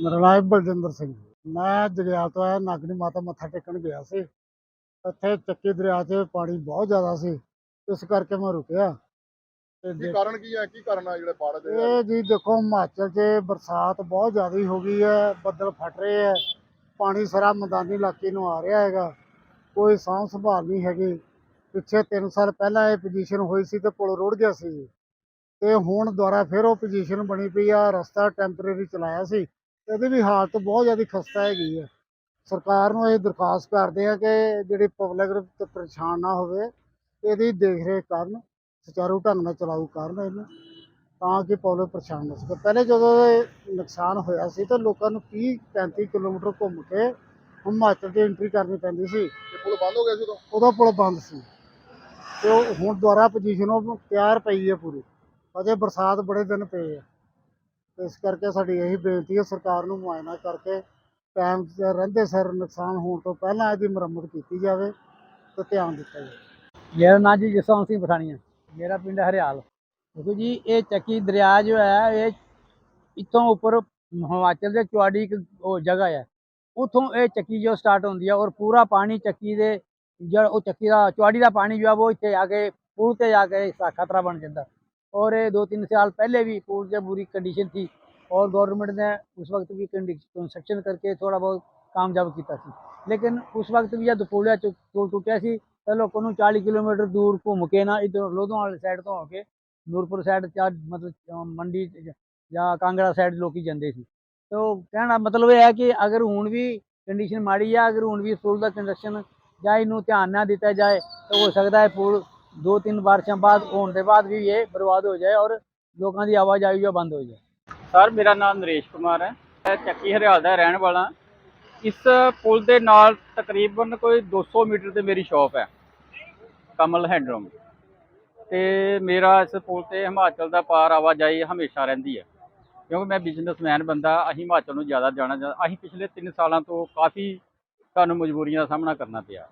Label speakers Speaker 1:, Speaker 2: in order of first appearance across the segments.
Speaker 1: ਮੇਰਾ ਨਾਮ ਬਲਜਿੰਦਰ ਸਿੰਘ। ਮੈਂ ਜਗਿਆਲ ਤੋਂ ਆਇਆ ਨਾਗਣੀ ਮਾਤਾ ਮੱਥਾ ਟੇਕਣ ਗਿਆ ਸੀ। ਇੱਥੇ ਚੱਕੀ ਦਰਿਆ 'ਚ ਪਾਣੀ ਬਹੁਤ ਜ਼ਿਆਦਾ ਸੀ ਇਸ ਕਰਕੇ ਮੈਂ ਰੁਕਿਆ।
Speaker 2: ਕੀ ਕਾਰਨ ਕੀ ਹੈ? ਕੀ ਕਾਰਨ ਆ ਜਿਹੜੇ ਬਾੜ ਦੇ
Speaker 1: ਇਹ ਜੀ ਦੇਖੋ ਹਿਮਾਚਲ 'ਚ ਬਰਸਾਤ ਬਹੁਤ ਜ਼ਿਆਦਾ ਹੋ ਗਈ ਹੈ ਬੱਦਲ ਫਟ ਰਹੇ ਹੈ। ਪਾਣੀ ਸਾਰਾ ਮੈਦਾਨੀ ਇਲਾਕੇ ਨੂੰ ਆ ਰਿਹਾ ਹੈਗਾ। ਕੋਈ ਸਾਂਭ ਸੰਭਾਲ ਨਹੀਂ ਹੈਗੀ। ਪਿੱਛੇ 3 ਸਾਲ ਪਹਿਲਾਂ ਇਹ ਪੋਜੀਸ਼ਨ ਹੋਈ ਸੀ ਤੇ ਪੁਲ ਰੁੜ ਗਿਆ ਸੀ। ਤੇ ਹੁਣ ਦੁਬਾਰਾ ਫਿਰ ਉਹ ਪੋਜੀਸ਼ਨ ਬਣੀ ਪਈ ਆ ਰਸਤਾ ਟੈਂਪਰੇਰੀ ਚਲਾਇਆ ਸੀ। ਇਹਦੀ ਵੀ ਹਾਲਤ ਬਹੁਤ ਜ਼ਿਆਦਾ ਖਸਤਾ ਹੈਗੀ ਹੈ ਸਰਕਾਰ ਨੂੰ ਇਹ ਦਰਖਾਸਤ ਕਰਦੇ ਆ ਕਿ ਜਿਹੜੀ ਪਬਲਿਕ ਪਰੇਸ਼ਾਨ ਨਾ ਹੋਵੇ ਇਹਦੀ ਦੇਖ ਰੇਖ ਕਰਨ ਸੁਚਾਰੂ ਢੰਗ ਨਾਲ ਚਲਾਊ ਕਰਨ ਇਹਨੂੰ ਤਾਂ ਕਿ ਪਬਲਿਕ ਪਰੇਸ਼ਾਨ ਨਾ ਸਕੇ ਪਹਿਲੇ ਜਦੋਂ ਇਹ ਨੁਕਸਾਨ ਹੋਇਆ ਸੀ ਤਾਂ ਲੋਕਾਂ ਨੂੰ 30 35 ਕਿਲੋਮੀਟਰ ਘੁੰਮ ਕੇ ਹਿਮਾਚਲ 'ਚ ਐਂਟਰੀ ਕਰਨੀ ਪੈਂਦੀ ਸੀ।
Speaker 2: ਪੁਲ ਬੰਦ ਹੋ ਗਿਆ ਸੀ ਉਦੋਂ?
Speaker 1: ਉਦੋਂ ਪੁਲ ਬੰਦ ਸੀ। ਤੇ ਉਹ ਹੁਣ ਦੁਬਾਰਾ ਪੋਜੀਸ਼ਨ ਉਹ ਤਿਆਰ ਪਈ ਹੈ ਪੂਰੀ। ਅਜੇ ਬਰਸਾਤ ਬੜੇ ਦਿਨ ਪਏ ਆ। ਤੇ ਇਸ ਕਰਕੇ ਸਾਡੀ ਇਹੀ ਬੇਨਤੀ ਹੈ ਸਰਕਾਰ ਨੂੰ ਮੁਆਇਨਾ ਕਰਕੇ ਟਾਈਮ ਤੇ ਰਹਿੰਦੇ ਸਰ ਨੁਕਸਾਨ ਹੋਣ ਤੋਂ ਪਹਿਲਾਂ ਇਹਦੀ ਮੁਰੰਮਤ ਕੀਤੀ ਜਾਵੇ ਤੇ ਧਿਆਨ ਦਿੱਤਾ ਜਾਵੇ।
Speaker 3: ਮੇਰਾ ਨਾਂ ਜੀ ਜਸਵੰਤ ਸਿੰਘ ਪਠਾਣੀ ਹੈ ਮੇਰਾ ਪਿੰਡ ਹਰਿਆਲ। ਦੇਖੋ ਜੀ, ਇਹ ਚੱਕੀ ਦਰਿਆ ਜੋ ਹੈ, ਇਹ ਇੱਥੋਂ ਉੱਪਰ ਹਿਮਾਚਲ ਦੇ ਚੁਆੜੀ ਇੱਕ ਉਹ ਜਗ੍ਹਾ ਹੈ। ਉੱਥੋਂ ਇਹ ਚੱਕੀ ਜੋ ਸਟਾਰਟ ਹੁੰਦੀ ਹੈ ਔਰ ਪੂਰਾ ਪਾਣੀ ਚੱਕੀ ਦੇ ਜਿਹੜਾ ਉਹ ਚੱਕੀ ਦਾ, ਚੁਆੜੀ ਦਾ ਪਾਣੀ ਜੋ ਹੈ, ਉਹ ਇੱਥੇ ਆ ਕੇ, ਪੁਲ ਤੇ ਜਾ ਕੇ ਖਤਰਾ ਬਣ ਜਾਂਦਾ। और ये दो तीन साल पहले भी पुल जब बुरी कंडीशन थी और गवर्नमेंट ने उस वक्त भी कंस्ट्रक्शन करके थोड़ा बहुत कामयाब किया ਸੀ ਲੇਕਿਨ ਉਸ ਵਕਤ ਵੀ ਜਦ ਪੁਲਿਆ ਪੁਲ ਟੁੱਟਿਆ ਸੀ ਤਾਂ ਲੋਕਾਂ ਨੂੰ 40 ਕਿਲੋਮੀਟਰ ਦੂਰ ਘੁੰਮ ਕੇ ਨਾ ਇਧਰ ਲੋਧੋਂ ਵਾਲੀ ਸਾਈਡ ਤੋਂ ਹੋ ਕੇ ਨੂਰਪੁਰ ਸਾਈਡ ਜਾਂ ਮਤਲਬ ਅਹ ਮੰਡੀ ਚ ਜਾਂ ਕਾਂਗੜਾ ਸਾਈਡ ਲੋਕੀ ਜਾਂਦੇ ਸੀ ਤੋ ਕਹਿਣਾ ਮਤਲਬ ਇਹ ਹੈ ਕਿ ਅਗਰ ਹੁਣ ਵੀ ਕੰਡੀਸ਼ਨ ਮਾੜੀ ਹੈ ਅਗਰ ਹੁਣ ਵੀ ਪੁਲ ਦਾ ਕੰਸਟਰਕਸ਼ਨ ਜਾਂ ਇਹਨੂੰ ਧਿਆਨ ਨਾ ਦਿੱਤਾ ਜਾਏ ਤਾਂ ਹੋ ਸਕਦਾ ਹੈ ਪੁਲ ਦੋ ਤਿੰਨ ਬਾਰਿਸ਼ਾਂ ਬਾਅਦ, ਹੋਣ ਦੇ ਬਾਅਦ ਵੀ ਇਹ ਬਰਬਾਦ ਹੋ ਜਾਏ ਔਰ ਲੋਕਾਂ ਦੀ ਆਵਾਜਾਈ ਜੋ ਬੰਦ ਹੋ ਜਾਏ।
Speaker 4: ਸਰ, ਮੇਰਾ ਨਾਮ ਨਰੇਸ਼ ਕੁਮਾਰ ਹੈ। ਮੈਂ ਚੱਕੀ ਹਰਿਆਲ ਦਾ ਰਹਿਣ ਵਾਲਾ ਇਸ ਪੁਲ ਦੇ ਨਾਲ ਤਕਰੀਬਨ ਕੋਈ 200 ਮੀਟਰ ਤੇ ਮੇਰੀ ਸ਼ਾਪ ਹੈ, ਕਮਲ ਹੈਂਡਰੂਮ ਤੇ ਮੇਰਾ ਇਸ ਪੁਲ ਤੇ ਹਿਮਾਚਲ ਦਾ ਪਾਰ ਆਵਾਜਾਈ ਹਮੇਸ਼ਾ ਰਹਿੰਦੀ ਹੈ। ਕਿਉਂਕਿ ਮੈਂ ਬਿਜ਼ਨਸਮੈਨ ਬੰਦਾ, ਅਸੀਂ ਹਿਮਾਚਲ ਨੂੰ ਜ਼ਿਆਦਾ ਜਾਣਾ ਚਾਹੁੰਦਾ ਅਸੀਂ ਪਿਛਲੇ 3 ਸਾਲਾਂ ਤੋਂ ਕਾਫੀ ਸਾਨੂੰ ਮਜਬੂਰੀਆਂ ਦਾ ਸਾਹਮਣਾ ਕਰਨਾ ਪਿਆ।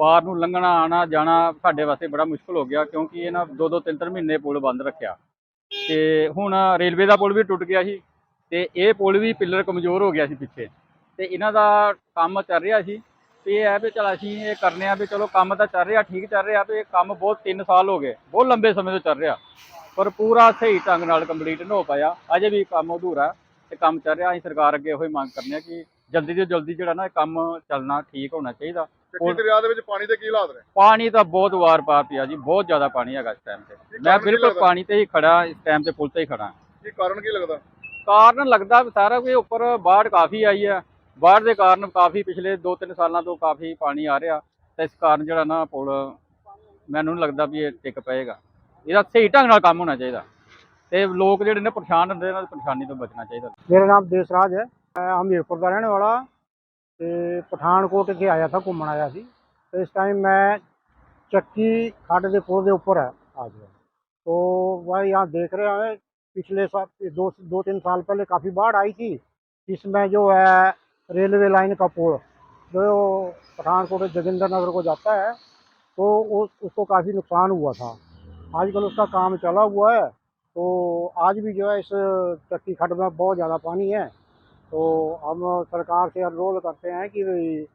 Speaker 4: ਪਾਰ ਨੂੰ ਲੰਘਣਾ ਆਣਾ ਜਾਣਾ ਸਾਡੇ ਵਾਸਤੇ ਬੜਾ ਮੁਸ਼ਕਲ ਹੋ ਗਿਆ ਕਿਉਂਕਿ ਇਹਨਾਂ ਦੋ ਦੋ ਤਿੰਨ ਤਿੰਨ ਮਹੀਨੇ ਪੁਲ ਬੰਦ ਰੱਖਿਆ। ਤੇ ਹੁਣ ਰੇਲਵੇ ਦਾ ਪੁਲ ਵੀ ਟੁੱਟ ਗਿਆ ਸੀ ਤੇ ਇਹ ਪੁਲ ਵੀ ਪਿੱਲਰ ਕਮਜ਼ੋਰ ਹੋ ਗਿਆ ਸੀ ਪਿੱਛੇ ਤੇ ਇਹਨਾਂ ਦਾ ਕੰਮ ਚੱਲ ਰਿਹਾ ਸੀ ਤੇ ਇਹ ਹੈ ਵੀ ਚਲ ਅਸੀਂ ਇਹ ਕਰਨੇ ਆ ਵੀ ਚਲੋ ਕੰਮ ਤਾਂ ਚੱਲ ਰਿਹਾ, ਠੀਕ ਚੱਲ ਰਿਹਾ ਵੀ ਇਹ ਕੰਮ ਬਹੁਤ 3 ਸਾਲ ਹੋ ਗਏ, ਬਹੁਤ ਲੰਬੇ ਸਮੇਂ ਤੋਂ ਚੱਲ ਰਿਹਾ। ਪਰ ਪੂਰਾ ਸਹੀ ਢੰਗ ਨਾਲ ਕੰਪਲੀਟ ਨਹੀਂ ਹੋ ਪਾਇਆ, ਅਜੇ ਵੀ ਕੰਮ ਅਧੂਰਾ ਹੈ ਤੇ ਕੰਮ ਚੱਲ ਰਿਹਾ, ਅਸੀਂ ਸਰਕਾਰ ਅੱਗੇ ਇਹੋ ਹੀ ਮੰਗ ਕਰਨੇ ਆ ਕਿ ਜਲਦੀ ਤੋਂ ਜਲਦੀ ਜਿਹੜਾ ਨਾ ਇਹ ਕੰਮ ਚੱਲਣਾ ਠੀਕ ਹੋਣਾ ਚਾਹੀਦਾ।
Speaker 2: ਚੱਕੀ
Speaker 4: ਪੁਲ-
Speaker 2: ਦਰਿਆ ਦੇ ਵਿੱਚ ਪਾਣੀ ਦੇ ਕੀ ਹਾਲਾਤ ਨੇ?
Speaker 4: ਪਾਣੀ ਤਾਂ ਬਹੁਤ ਵਾਰ ਪਾਰ ਪਿਆ ਜੀ ਬਹੁਤ ਜ਼ਿਆਦਾ ਪਾਣੀ ਹੈਗਾ ਇਸ ਟਾਈਮ ਤੇ। ਮੈਂ ਬਿਲਕੁਲ? ਪਾਣੀ ਤੇ ਹੀ ਖੜਾ ਇਸ ਟਾਈਮ ਤੇ ਪੁਲ ਤੇ ਹੀ ਖੜਾ।
Speaker 2: ਕੀ ਕਾਰਨ ਕੀ ਲੱਗਦਾ?
Speaker 4: ਕਾਰਨ ਲੱਗਦਾ ਵੀ ਸਾਰਾ ਕੋਈ ਉੱਪਰ ਬਾੜ ਕਾਫੀ ਆਈ ਹੈ। ਬਾੜ ਦੇ ਕਾਰਨ ਕਾਫੀ ਪਿਛਲੇ 2-3 ਸਾਲਾਂ ਤੋਂ ਕਾਫੀ ਪਾਣੀ ਆ ਰਿਹਾ। ਤੇ ਇਸ ਕਾਰਨ ਜਿਹੜਾ ਨਾ ਪੁਲ ਮੈਨੂੰ ਨਹੀਂ ਲੱਗਦਾ ਵੀ ਇਹ ਟਿਕ ਪਏਗਾ। ਇਹਦਾ ਸਹੀ ਢੰਗ ਨਾਲ ਕੰਮ ਹੋਣਾ ਚਾਹੀਦਾ। ਤੇ ਲੋਕ ਜਿਹੜੇ ਨੇ ਪਰੇਸ਼ਾਨ ਹੁੰਦੇ ਦੀ ਪਰੇਸ਼ਾਨੀ ਤੋਂ ਬਚਣਾ ਚਾਹੀਦਾ।
Speaker 1: ਮੇਰਾ ਨਾਮ ਦੇਸਰਾਜ ਹੈ। ਮੈਂ ਹਮੀਰਪੁਰ ਦਾ ਰਹਿਣ ਵਾਲਾ। ਤੇ ਪਠਾਨਕੋਟ ਇੱਥੇ ਆਇਆ था ਘੁੰਮਣ ਆਇਆ ਸੀ ਤੇ ਇਸ ਟਾਈਮ ਮੈਂ ਚੱਕੀ खड्ड ਦੇ पुल ਦੇ ਉੱਪਰ है आज तो वह यहाँ देख रहे हैं पिछले साल दो दो तीन साल पहले काफ़ी बाढ़ आई थी इसमें जो है रेलवे लाइन का पुल जो पठानकोट जोगिंदर नगर को जाता है तो उस, उसको काफ़ी नुकसान हुआ था आजकल उसका काम चला हुआ है तो आज भी जो है इस चक्की खड्ड में बहुत ज़्यादा पानी है तो हम सरकार से अनुरोध करते हैं कि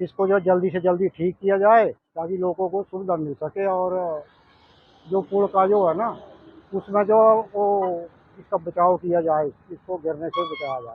Speaker 1: इसको जो जल्दी से जल्दी ठीक किया जाए ताकि लोगों को सुविधा मिल सके और जो पुल का जो है ना उसमें जो वो इसका बचाव किया जाए इसको गिरने से बचाया जाए